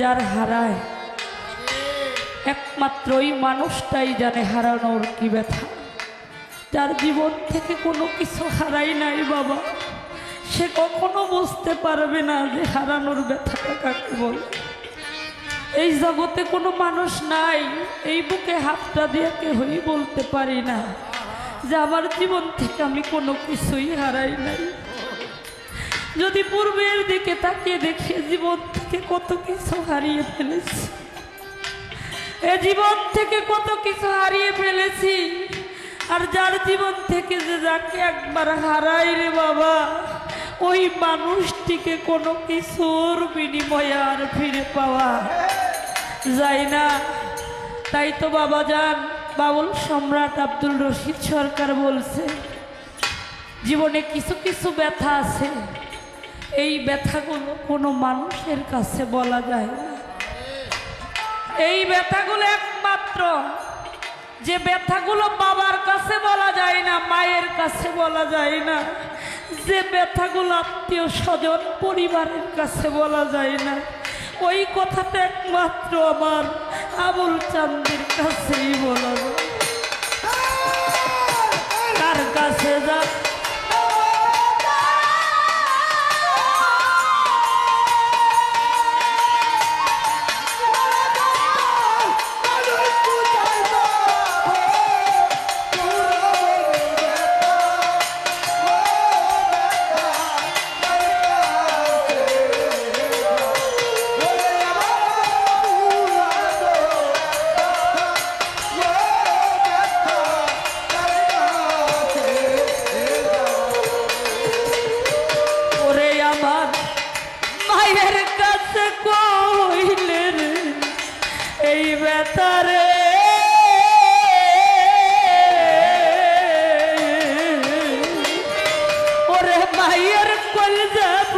যার হারায়। একমাত্র ওই মানুষটাই জানে হারানোর কি ব্যথা। যার জীবন থেকে কোনো কিছু হারাই নাই বাবা। সে কখনো বুঝতে পারবে না যে হারানোর ব্যথাটা কাকে বলে। এই জগতে কোনো মানুষ নাই, এই বুকে হাতটা দিয়ে কেহই বলতে পারি না যে আমার জীবন থেকে আমি কোনো কিছুই হারাই নাই। যদি পূর্বের দিকে তাকিয়ে দেখি, জীবন থেকে কত কিছু হারিয়ে ফেলেছি। এ জীবন থেকে কত কিছু হারিয়ে ফেলেছি। আর যার জীবন থেকে যে যাকে একবার হারাই রে বাবা, ওই মানুষটিকে কোনো কিছুর বিনিময়ে আর ফিরে পাওয়া যায় না। তাই তো বাবা যান বাবুল সম্রাট আব্দুল রশিদ সরকার বলছে, জীবনে কিছু কিছু ব্যথা আছে। এই ব্যথাগুলো কোনো মানুষের কাছে বলা যায় না। এই ব্যথাগুলো একমাত্র যে ব্যথাগুলো বাবার কাছে বলা যায় না, মায়ের কাছে বলা যায় না, যে ব্যথাগুলো আত্মীয় স্বজন পরিবারের কাছে বলা যায় না। ওই কথাটা একমাত্র আমার আবুল চান্দের কাছেই বলা যায়।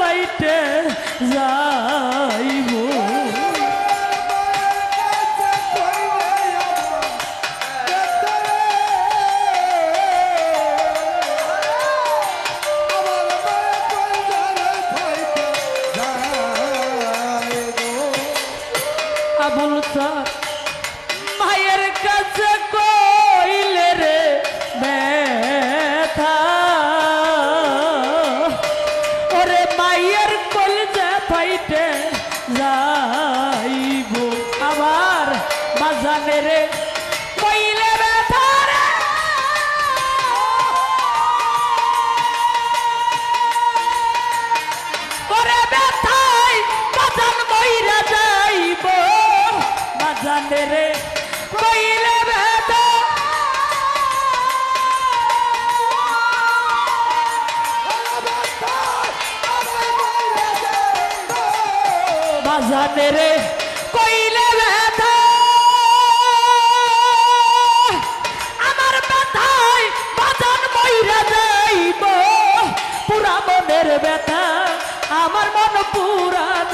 কলজা পাইতে বাজানে রে কইলে ব্যথা আমার ব্যথায় বাজান বইরা যাইব। পুরা মনের ব্যথা, আমার মন পুরানো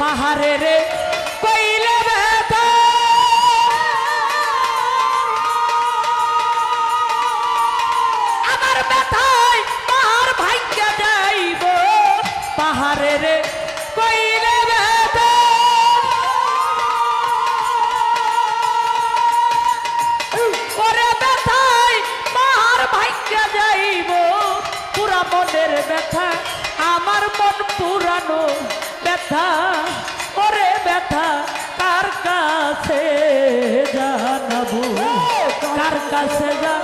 পাহাড়ে রে, কইলে আমার ব্যথায় পাহাড় ভাঙ্গা যাইব। পাহাড়ে রে, কইলে ব্যথা। ওরে পাহাড় ভাঙ্গা যাইব। পুরা মনের ব্যথা, আমার মন পুরানো। ব্যথা ওরে ব্যথা কার কাছে জানাব? কার কাছে যা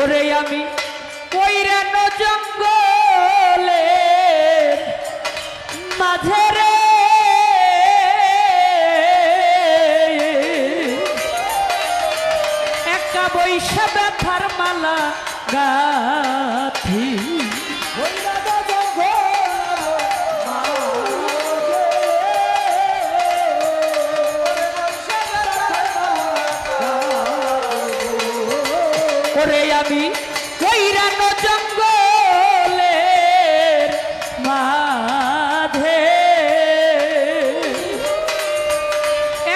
ওরে আমি কইরান জঙ্গলে মাঝে রে। একা বৈশা ব্যথার মালা গাথি ওরে আমি কইরান জঙ্গলের মাঝে।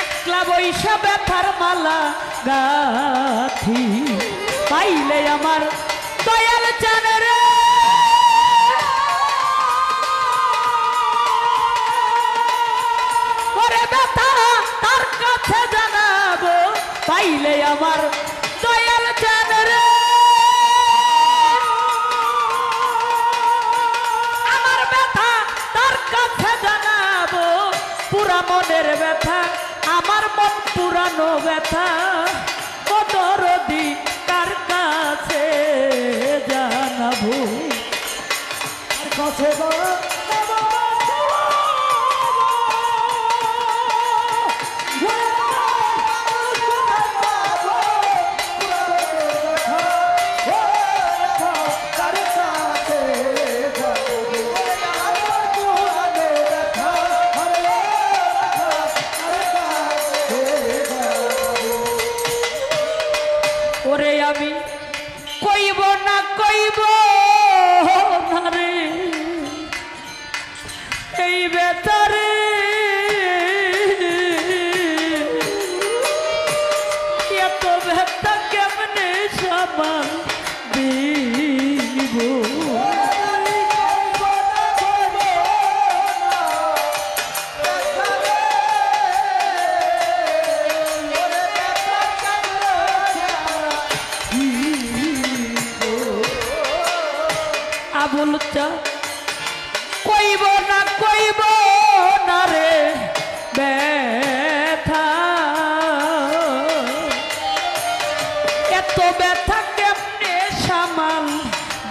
একলা বৈশা ব্যথার মালা গাথি, পাইলে আমার দয়াল চান রে। তার কাছে জানাব, পাইলে আমার মনের ব্যথা আমার মন পুরানো ব্যথা। কদরদি কার কাছে জানাব? কাছে আমি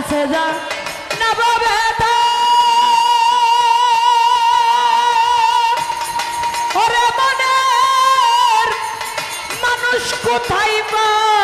কাছে যা। নব ব্যথা ওরে মনের মানুষ কোথায় পাবো